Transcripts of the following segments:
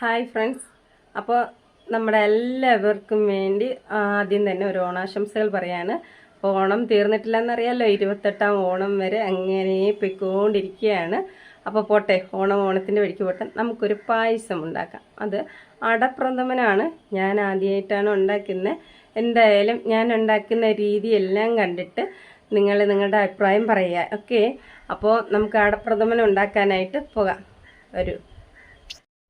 Hi friends. അപ്പോൾ നമ്മുടെ എല്ലാവർക്കും വേണ്ടി ആദ്യം തന്നെ ഒരു ഓണാശംസകൾ പറയാണ്. അപ്പോൾ ഓണം തീർന്നിട്ടില്ലെന്നറിയാമല്ലോ ഇരുപത്തെട്ടാം ഓണം വരെ അങ്ങനെ പൊയ്ക്കൊണ്ടിരിക്കുകയാണ്. അപ്പോൾ പോട്ടെ ഓണം ഓണത്തിന്റെ വഴിക്ക് പോട്ടെ നമുക്കൊരു പായസം ഉണ്ടാക്കാം. അത് അടപ്രഥമനാണ്. ഞാൻ ആദ്യമായിട്ടാണ് ഉണ്ടാക്കുന്നത് എന്തായാലും ഞാൻ ഉണ്ടാക്കുന്ന രീതിയെല്ലാം കണ്ടിട്ട് നിങ്ങൾ നിങ്ങളുടെ അഭിപ്രായം പറയുക. ഓക്കെ? അപ്പോൾ നമുക്ക് അടപ്രഥമൻ ഉണ്ടാക്കാനായിട്ട് പോകാം. ഒരു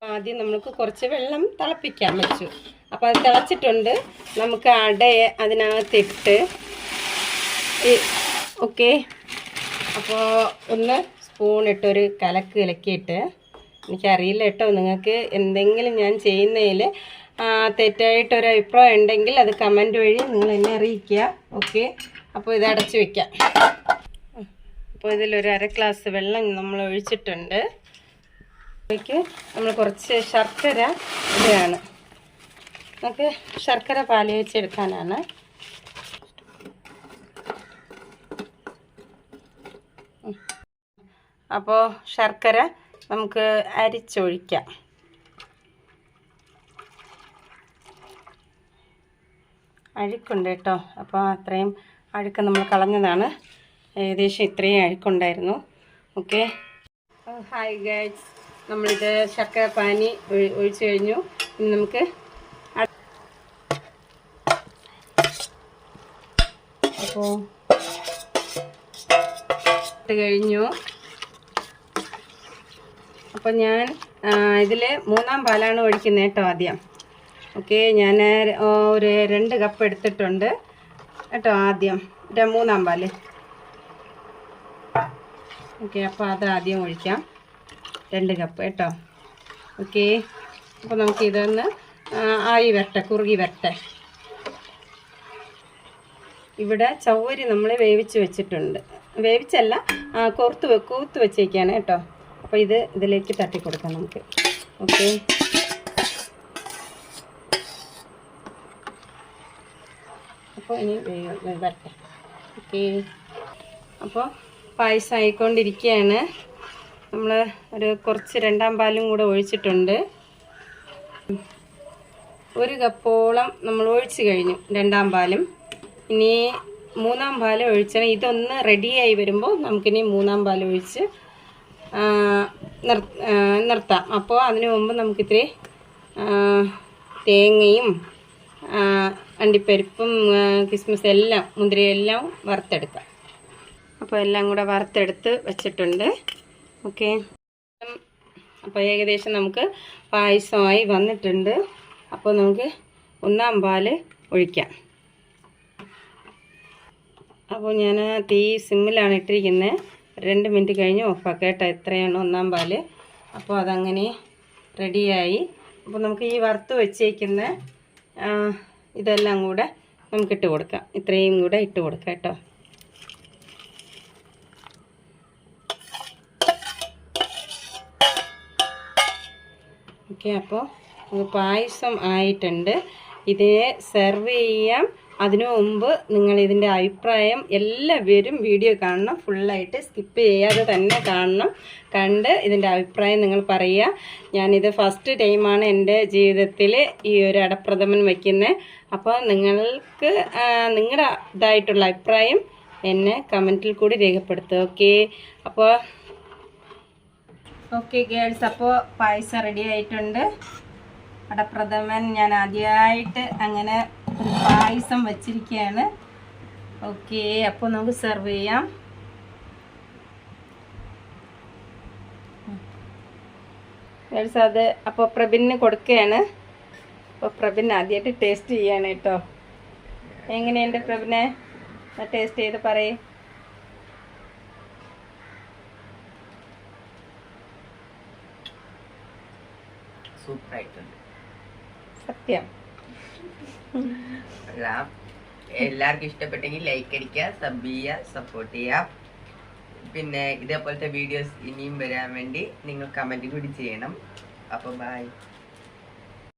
ആദ്യം നമുക്ക് കുറച്ച് വെള്ളം തിളപ്പിക്കാൻ വെച്ചു. അപ്പോൾ അത് തിളച്ചിട്ടുണ്ട്. നമുക്ക് അടയെ അതിനകത്തിട്ട് ഓക്കെ. അപ്പോൾ ഒന്ന് സ്പൂൺ ഇട്ടൊരു കലക്ക് ഇലക്കിയിട്ട് എനിക്കറിയില്ല കേട്ടോ നിങ്ങൾക്ക് എന്തെങ്കിലും ഞാൻ ചെയ്യുന്നതിൽ തെറ്റായിട്ടൊരു അഭിപ്രായം ഉണ്ടെങ്കിൽ അത് കമന്റ് വഴി നിങ്ങൾ എന്നെ അറിയിക്കുക. ഓക്കെ. അപ്പോൾ ഇത് അടച്ചു വയ്ക്കാം അപ്പോൾ ഇതിലൊരു അര ഗ്ലാസ് വെള്ളം നമ്മൾ ഒഴിച്ചിട്ടുണ്ട് അതിലേക്ക് നമ്മൾ കുറച്ച് ശർക്കര ഇടുകയാണ്. നമുക്ക് ശർക്കര പാൽ വെച്ചെടുക്കാനാണ് അപ്പോൾ ശർക്കര നമുക്ക് അരിച്ചൊഴിക്കാം. അഴുക്കുണ്ട് കേട്ടോ. അപ്പോൾ അത്രയും അഴുക്ക് നമ്മൾ കളഞ്ഞതാണ്. ഏകദേശം ഇത്രയും അഴുക്കുണ്ടായിരുന്നു. ഓക്കെ. ഹായ് ഗൈഡ്സ് നമ്മളിത് ശർക്കര പാനി ഒഴി- ഒഴിച്ചു കഴിഞ്ഞു. ഇനി നമുക്ക് അപ്പോ അപ്പോൾ ഇട്ട് കഴിഞ്ഞു. അപ്പോൾ ഞാൻ ഇതിൽ മൂന്നാം പാലാണ് ഒഴിക്കുന്നത് കേട്ടോ ആദ്യം. ഓക്കെ ഞാൻ ഒരു രണ്ട് കപ്പ് എടുത്തിട്ടുണ്ട് കേട്ടോ ആദ്യം. മൂന്നാം പാൽ. ഓക്കെ അപ്പോൾ അത് ആദ്യം ഒഴിക്കാം. രണ്ട് കപ്പ് കേട്ടോ. ഓക്കെ അപ്പോൾ നമുക്കിതൊന്ന് ആയി വരട്ടെ കുറുകി വരട്ടെ. ഇവിടെ ചവ്വരി നമ്മൾ വേവിച്ച് വെച്ചിട്ടുണ്ട്. വേവിച്ചല്ല കോർത്ത് കൂത്ത് വെച്ചേക്കാണ് കേട്ടോ. അപ്പോൾ ഇത് ഇതിലേക്ക് തട്ടി കൊടുക്കാം നമുക്ക്. ഓക്കെ അപ്പോൾ ഇനി വരട്ടെ. ഓക്കെ അപ്പോൾ പായസം ആയിക്കൊണ്ടിരിക്കുകയാണ് നമ്മൾ ഒരു കുറച്ച് രണ്ടാം പാലും കൂടെ ഒഴിച്ചിട്ടുണ്ട്. ഒരു കപ്പോളം നമ്മൾ ഒഴിച്ച് കഴിഞ്ഞു രണ്ടാം പാലും. ഇനി മൂന്നാം പാൽ ഒഴിച്ചാൽ ഇതൊന്ന് റെഡിയായി വരുമ്പോൾ നമുക്കിനി മൂന്നാം പാൽ ഒഴിച്ച് നിർത്താം. അപ്പോൾ അതിനു മുമ്പ് നമുക്കിത്തിരി തേങ്ങയും അണ്ടിപ്പരിപ്പും കിസ്മിസ് എല്ലാം മുന്തിരിയെല്ലാം വറുത്തെടുക്കാം. അപ്പോൾ എല്ലാം കൂടെ വറുത്തെടുത്ത് വെച്ചിട്ടുണ്ട്. ഓക്കെ. അപ്പോൾ ഏകദേശം നമുക്ക് പായസമായി വന്നിട്ടുണ്ട്. അപ്പോൾ നമുക്ക് ഒന്നാം പാൽ ഒഴിക്കാം. അപ്പോൾ ഞാൻ തീ സിമ്മിലാണ് ഇട്ടിരിക്കുന്നത്. രണ്ട് മിനിറ്റ് കഴിഞ്ഞ് ഓഫാക്കാം കേട്ടോ. എത്രയാണ് ഒന്നാം പാൽ അപ്പോൾ അതങ്ങനെ റെഡിയായി. അപ്പോൾ നമുക്ക് ഈ വറുത്ത് വെച്ചേക്കുന്ന ഇതെല്ലാം കൂടെ നമുക്ക് ഇട്ട് കൊടുക്കാം. ഇത്രയും കൂടെ ഇട്ട് കൊടുക്കാം കേട്ടോ. ഓക്കെ അപ്പോൾ പായസം ആയിട്ടുണ്ട്. ഇതിനെ സെർവ് ചെയ്യാം. അതിനു മുമ്പ് നിങ്ങൾ ഇതിന്റെ അഭിപ്രായം എല്ലാവരും വീഡിയോ കാണണം. ഫുള്ളായിട്ട് സ്കിപ്പ് ചെയ്യാതെ തന്നെ കാണണം. കണ്ട് ഇതിന്റെ അഭിപ്രായം നിങ്ങൾ പറയുക. ഞാനിത് ഫസ്റ്റ് ടൈമാണ് എന്റെ ജീവിതത്തിൽ ഈ ഒരു അടപ്രഥമൻ വയ്ക്കുന്നത് അപ്പോൾ നിങ്ങൾക്ക് നിങ്ങളുടെ ഇതായിട്ടുള്ള അഭിപ്രായം എന്നെ കമന്റിൽ കൂടി രേഖപ്പെടുത്തുക. ഓക്കെ അപ്പോൾ ഓക്കെ ഗേൾസ് അപ്പോൾ പായസം റെഡി ആയിട്ടുണ്ട്. അടപ്രഥമൻ ഞാൻ ആദ്യമായിട്ട് അങ്ങനെ ഒരു പായസം വച്ചിരിക്കുകയാണ്. ഓക്കെ അപ്പോൾ നമുക്ക് സെർവ് ചെയ്യാം. ഗേൾസ് അത് അപ്പോൾ പ്രബിന് കൊടുക്കുകയാണ്. അപ്പോൾ പ്രബിൻ ആദ്യമായിട്ട് ടേസ്റ്റ് ചെയ്യാണ് കേട്ടോ. എങ്ങനെയുണ്ട് പ്രബിനെ? ടേസ്റ്റ് ചെയ്ത് പറയേ? സൂപ്പറായിട്ടുണ്ട്. സത്യം. എല്ലാം എല്ലാവർക്കും ഇഷ്ടപ്പെട്ടെങ്കിൽ ലൈക്ക് അടിക്കുക സബ് ചെയ്യുക സപ്പോർട്ട് ചെയ്യുക. പിന്നെ ഇതേപോലത്തെ വീഡിയോസ് ഇനിയും വരാൻ വേണ്ടി നിങ്ങൾ കമന്റ് കൂടി ചെയ്യണം. അപ്പോൾ ബൈ